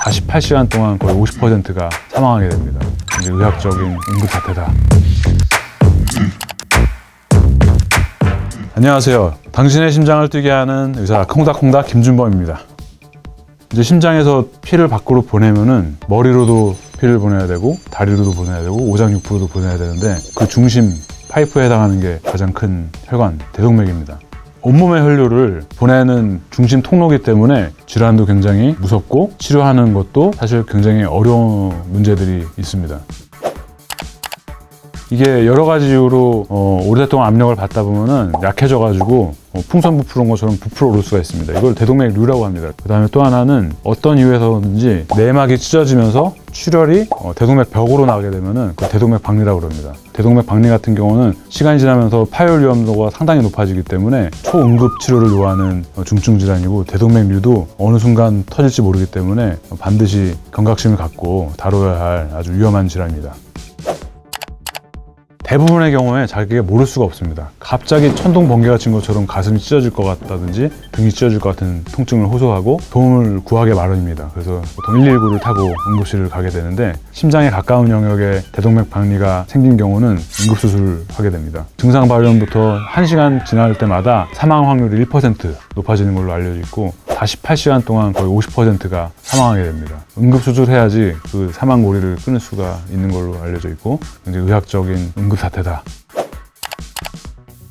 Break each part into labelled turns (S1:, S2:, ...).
S1: 48시간 동안 거의 50%가 사망하게 됩니다. 이제 의학적인 응급 사태다. 안녕하세요. 당신의 심장을 뛰게 하는 의사 콩닥콩닥 김준범입니다. 이제 심장에서 피를 밖으로 보내면은 머리로도 피를 보내야 되고 다리로도 보내야 되고 오장육부로도 보내야 되는데 그 중심 파이프에 해당하는 게 가장 큰 혈관 대동맥입니다. 온몸의 혈류를 보내는 중심 통로기 때문에 질환도 굉장히 무섭고 치료하는 것도 사실 굉장히 어려운 문제들이 있습니다. 이게 여러 가지 이유로 어, 오랫동안 압력을 받다 보면은 약해져가지고 어, 풍선 부풀은 것처럼 부풀어 오를 수가 있습니다. 이걸 대동맥류라고 합니다. 그 다음에 또 하나는 어떤 이유에서든지 내막이 찢어지면서 출혈이 어, 대동맥 벽으로 나가게 되면은 그 대동맥 박리라고 그럽니다. 대동맥 박리 같은 경우는 시간이 지나면서 파열 위험도가 상당히 높아지기 때문에 초응급 치료를 요하는 어, 중증 질환이고 대동맥류도 어느 순간 터질지 모르기 때문에 반드시 경각심을 갖고 다뤄야 할 아주 위험한 질환입니다. 대부분의 경우에 자기가 모를 수가 없습니다. 갑자기 천둥 번개가 친 것처럼 가슴이 찢어질 것 같다든지 등이 찢어질 것 같은 통증을 호소하고 도움을 구하기 마련입니다. 그래서 보통 119를 타고 응급실을 가게 되는데 심장에 가까운 영역에 대동맥 박리가 생긴 경우는 응급수술을 하게 됩니다. 증상 발현부터 1시간 지날 때마다 사망 확률이 1% 높아지는 걸로 알려져 있고 48시간 동안 거의 50%가 사망하게 됩니다. 응급 수술해야지 그 사망 고리를 끊을 수가 있는 걸로 알려져 있고 이제 의학적인 응급 사태다.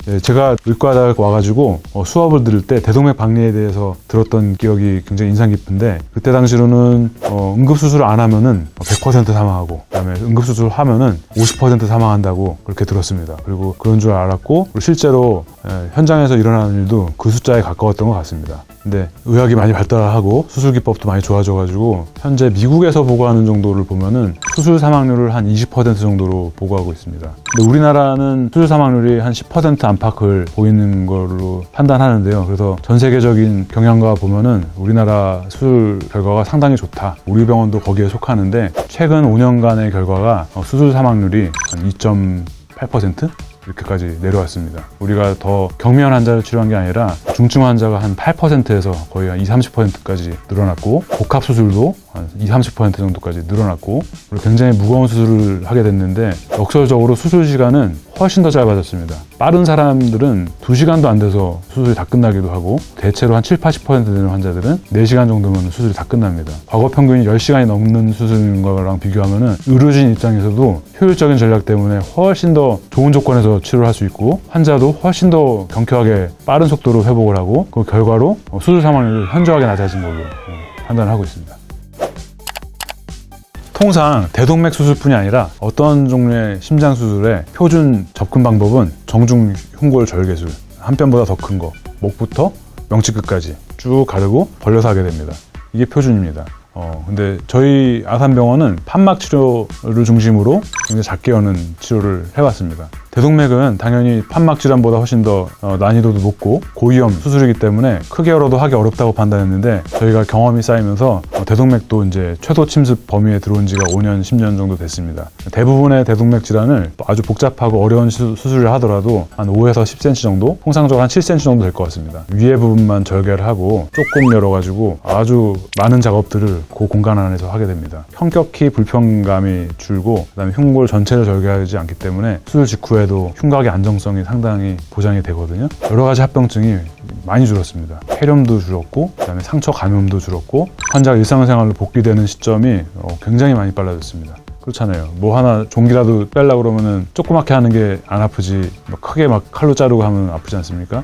S1: 예, 제가 의과대 와가지고 어, 수업을 들을 때 대동맥 박리에 대해서 들었던 기억이 굉장히 인상 깊은데 그때 당시로는 어, 응급수술을 안 하면은 100% 사망하고 그다음에 응급수술을 하면은 50% 사망한다고 그렇게 들었습니다. 그리고 그런 줄 알았고 실제로 예, 현장에서 일어나는 일도 그 숫자에 가까웠던 것 같습니다. 근데 의학이 많이 발달하고 수술 기법도 많이 좋아져가지고 현재 미국에서 보고하는 정도를 보면은 수술 사망률을 한 20% 정도로 보고하고 있습니다. 근데 우리나라는 수술 사망률이 한 10% 안팎을 보이는 걸로 판단하는데요. 그래서 전 세계적인 경향과 보면은 우리나라 수술 결과가 상당히 좋다. 우리 병원도 거기에 속하는데 최근 5년간의 결과가 어, 수술 사망률이 한 2.8% 이렇게까지 내려왔습니다. 우리가 더 경미한 환자를 치료한 게 아니라 중증 환자가 한 8%에서 거의 한 20, 30%까지 늘어났고 복합 수술도 한 20, 30% 정도까지 늘어났고 그리고 굉장히 무거운 수술을 하게 됐는데 역설적으로 수술 시간은 훨씬 더 짧아졌습니다. 빠른 사람들은 2시간도 안 돼서 수술이 다 끝나기도 하고 대체로 한 7, 80% 되는 환자들은 4시간 정도면 수술이 다 끝납니다. 과거 평균이 10시간이 넘는 수술인 거랑 비교하면은 의료진 입장에서도 효율적인 전략 때문에 훨씬 더 좋은 조건에서 치료를 할 수 있고 환자도 훨씬 더 경쾌하게 빠른 속도로 회복을 하고 그 결과로 수술 사망률이 현저하게 낮아진 걸로 어, 판단을 하고 있습니다. 통상 대동맥 수술뿐이 아니라 어떤 종류의 심장 수술의 표준 접근 방법은 정중 흉골 절개술 한 뼘보다 더 큰 거 목부터 명치 끝까지 쭉 가르고 벌려서 하게 됩니다. 이게 표준입니다. 어, 근데 저희 아산병원은 판막 치료를 중심으로 굉장히 작게 여는 치료를 해왔습니다. 대동맥은 당연히 판막 질환보다 훨씬 더 어, 난이도도 높고 고위험 수술이기 때문에 크게 열어도 하기 어렵다고 판단했는데 저희가 경험이 쌓이면서 어, 대동맥도 이제 최소 침습 범위에 들어온 지가 5년, 10년 정도 됐습니다. 대부분의 대동맥 질환을 아주 복잡하고 어려운 수, 수술을 하더라도 한 5에서 10cm 정도, 통상적으로 한 7cm 정도 될 것 같습니다. 위에 부분만 절개를 하고 조금 열어가지고 아주 많은 작업들을 그 공간 안에서 하게 됩니다. 현격히 불편감이 줄고 그다음에 흉골 전체를 절개하지 않기 때문에 수술 직후에 도 흉곽의 안정성이 상당히 보장이 되거든요. 여러 가지 합병증이 많이 줄었습니다. 폐렴도 줄었고 그다음에 상처 감염도 줄었고 환자가 일상생활로 복귀되는 시점이 어, 굉장히 많이 빨라졌습니다. 그렇잖아요. 뭐 하나 종기라도 빼려고 그러면은 조그맣게 하는 게 안 아프지 막 크게 막 칼로 자르고 하면 아프지 않습니까?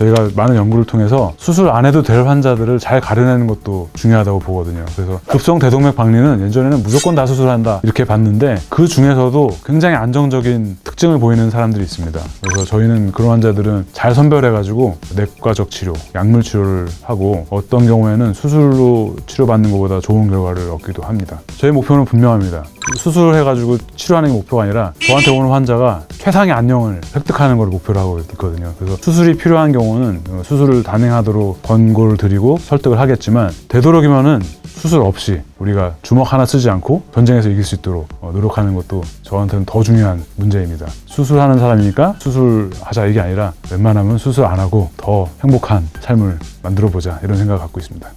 S1: 저희가 많은 연구를 통해서 수술 안 해도 될 환자들을 잘 가려내는 것도 중요하다고 보거든요. 그래서 급성 대동맥 박리는 예전에는 무조건 다 수술한다 이렇게 봤는데 그 중에서도 굉장히 안정적인 특징을 보이는 사람들이 있습니다. 그래서 저희는 그런 환자들은 잘 선별해가지고 내과적 치료, 약물 치료를 하고 어떤 경우에는 수술로 치료받는 것보다 좋은 결과를 얻기도 합니다. 저희 목표는 분명합니다. 수술을 해가지고 치료하는 게 목표가 아니라 저한테 오는 환자가 최상의 안녕을 획득하는 걸 목표로 하고 있거든요. 그래서 수술이 필요한 경우 는 수술을 단행하도록 권고를 드리고 설득을 하겠지만 되도록이면은 수술 없이 우리가 주먹 하나 쓰지 않고 전쟁에서 이길 수 있도록 어, 노력하는 것도 저한테는 더 중요한 문제입니다. 수술하는 사람이니까 수술하자 이게 아니라 웬만하면 수술 안 하고 더 행복한 삶을 만들어 보자 이런 생각을 갖고 있습니다.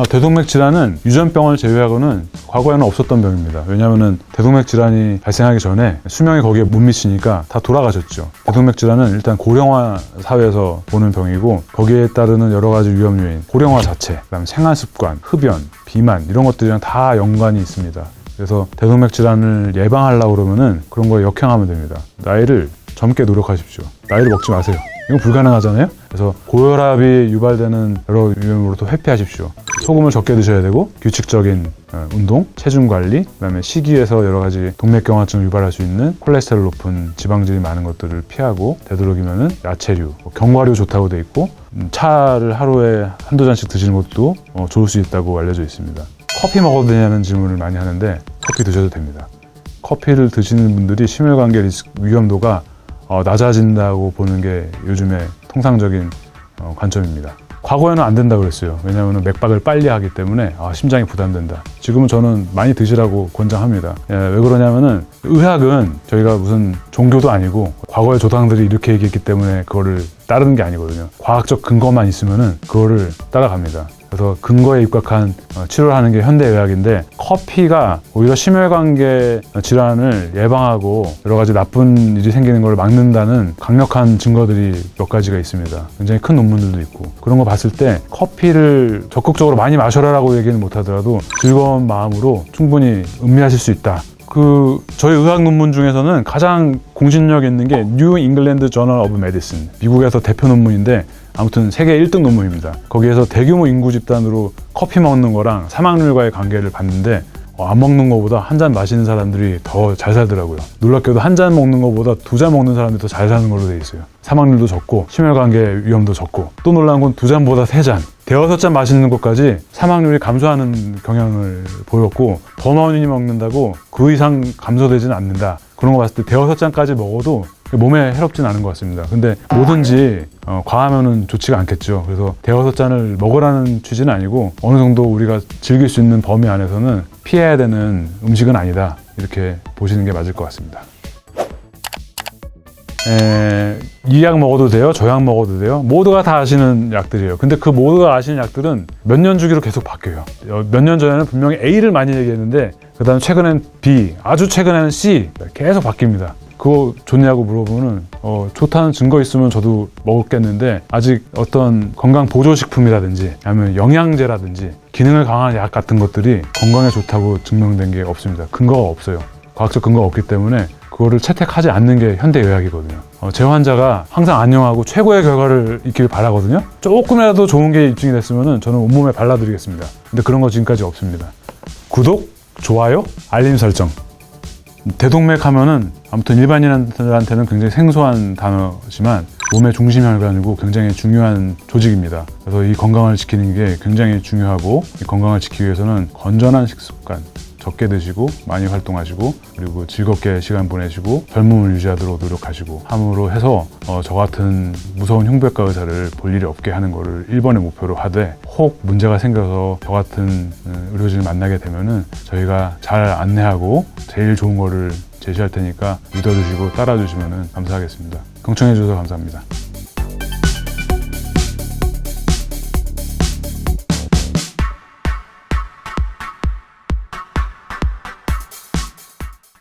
S1: 아, 대동맥 질환은 유전병을 제외하고는 과거에는 없었던 병입니다. 왜냐하면 대동맥 질환이 발생하기 전에 수명이 거기에 못 미치니까 다 돌아가셨죠. 대동맥 질환은 일단 고령화 사회에서 오는 병이고 거기에 따르는 여러 가지 위험 요인, 고령화 자체, 그다음 생활 습관, 흡연, 비만 이런 것들이랑 다 연관이 있습니다. 그래서 대동맥 질환을 예방하려고 그러면은 그런 거에 역행하면 됩니다. 나이를 젊게 노력하십시오. 나이를 먹지 마세요. 이건 불가능하잖아요. 그래서 고혈압이 유발되는 여러 유형으로부터 회피하십시오. 소금을 적게 드셔야 되고 규칙적인 어, 운동, 체중 관리, 그다음에 식이에서 여러 가지 동맥경화증을 유발할 수 있는 콜레스테롤 높은 지방질이 많은 것들을 피하고 되도록이면은 야채류, 뭐 견과류 좋다고 돼 있고 음, 차를 하루에 한두 잔씩 드시는 것도 어, 좋을 수 있다고 알려져 있습니다. 커피 먹어도 되냐는 질문을 많이 하는데 커피 드셔도 됩니다. 커피를 드시는 분들이 심혈관계 위험도가 어, 낮아진다고 보는 게 요즘의 통상적인 어, 관점입니다. 과거에는 안 된다고 그랬어요. 왜냐하면 맥박을 빨리 하기 때문에 아, 심장이 부담된다. 지금은 저는 많이 드시라고 권장합니다. 예, 왜 그러냐면은 의학은 저희가 무슨 종교도 아니고 과거의 조상들이 이렇게 얘기했기 때문에 그거를 따르는 게 아니거든요. 과학적 근거만 있으면은 그거를 따라갑니다. 그래서 근거에 입각한 어, 치료를 하는 게 현대의학인데 커피가 오히려 심혈관계 질환을 예방하고 여러 가지 나쁜 일이 생기는 걸 막는다는 강력한 증거들이 몇 가지가 있습니다. 굉장히 큰 논문들도 있고 그런 거 봤을 때 커피를 적극적으로 많이 마셔라라고 얘기는 못하더라도 즐거운 마음으로 충분히 음미하실 수 있다. 그 저희 의학 논문 중에서는 가장 공신력 있는 게 뉴 잉글랜드 저널 오브 메디슨 미국에서 대표 논문인데 아무튼 세계 1등 논문입니다. 거기에서 대규모 인구 집단으로 커피 먹는 거랑 사망률과의 관계를 봤는데 어, 안 먹는 것보다 한 잔 마시는 사람들이 더 잘 살더라고요. 놀랍게도 한 잔 먹는 것보다 두 잔 먹는 사람들이 더 잘 사는 걸로 돼 있어요. 사망률도 적고 심혈관계 위험도 적고 또 놀라운 건 두 잔보다 세 잔, 대여섯 잔 마시는 것까지 사망률이 감소하는 경향을 보였고 더 많이 먹는다고 그 이상 감소되지는 않는다. 그런 거 봤을 때 대여섯 잔까지 먹어도 몸에 해롭진 않은 것 같습니다. 근데 뭐든지 어, 과하면은 좋지가 않겠죠. 그래서 대여섯 잔을 먹으라는 취지는 아니고 어느 정도 우리가 즐길 수 있는 범위 안에서는 피해야 되는 음식은 아니다. 이렇게 보시는 게 맞을 것 같습니다. 에, 이 약 먹어도 돼요? 저 약 먹어도 돼요? 모두가 다 아시는 약들이에요. 근데 그 모두가 아시는 약들은 몇 년 주기로 계속 바뀌어요. 몇 년 전에는 분명히 A를 많이 얘기했는데 그 다음에 최근엔 B, 아주 최근에는 C 계속 바뀝니다. 그거 좋냐고 물어보면 어, 좋다는 증거 있으면 저도 먹었겠는데 아직 어떤 건강 보조식품이라든지 아니면 영양제라든지 기능을 강화한 약 같은 것들이 건강에 좋다고 증명된 게 없습니다. 근거가 없어요. 과학적 근거가 없기 때문에 그거를 채택하지 않는 게 현대의학이거든요. 어, 제 환자가 항상 안녕하고 최고의 결과를 있기를 바라거든요. 조금이라도 좋은 게 입증이 됐으면 저는 온몸에 발라드리겠습니다. 근데 그런 거 지금까지 없습니다. 구독, 좋아요, 알림 설정. 대동맥 하면은 아무튼 일반인한테는 굉장히 생소한 단어지만 몸의 중심 혈관이고 굉장히 중요한 조직입니다. 그래서 이 건강을 지키는 게 굉장히 중요하고 이 건강을 지키기 위해서는 건전한 식습관, 적게 드시고 많이 활동하시고 그리고 즐겁게 시간 보내시고 젊음을 유지하도록 노력하시고 함으로 해서 어, 저 같은 무서운 흉부외과 의사를 볼 일이 없게 하는 거를 1번의 목표로 하되 혹 문제가 생겨서 저 같은 어, 의료진을 만나게 되면은 저희가 잘 안내하고 제일 좋은 거를 제시할 테니까 믿어주시고 따라주시면 감사하겠습니다. 경청해 주셔서 감사합니다.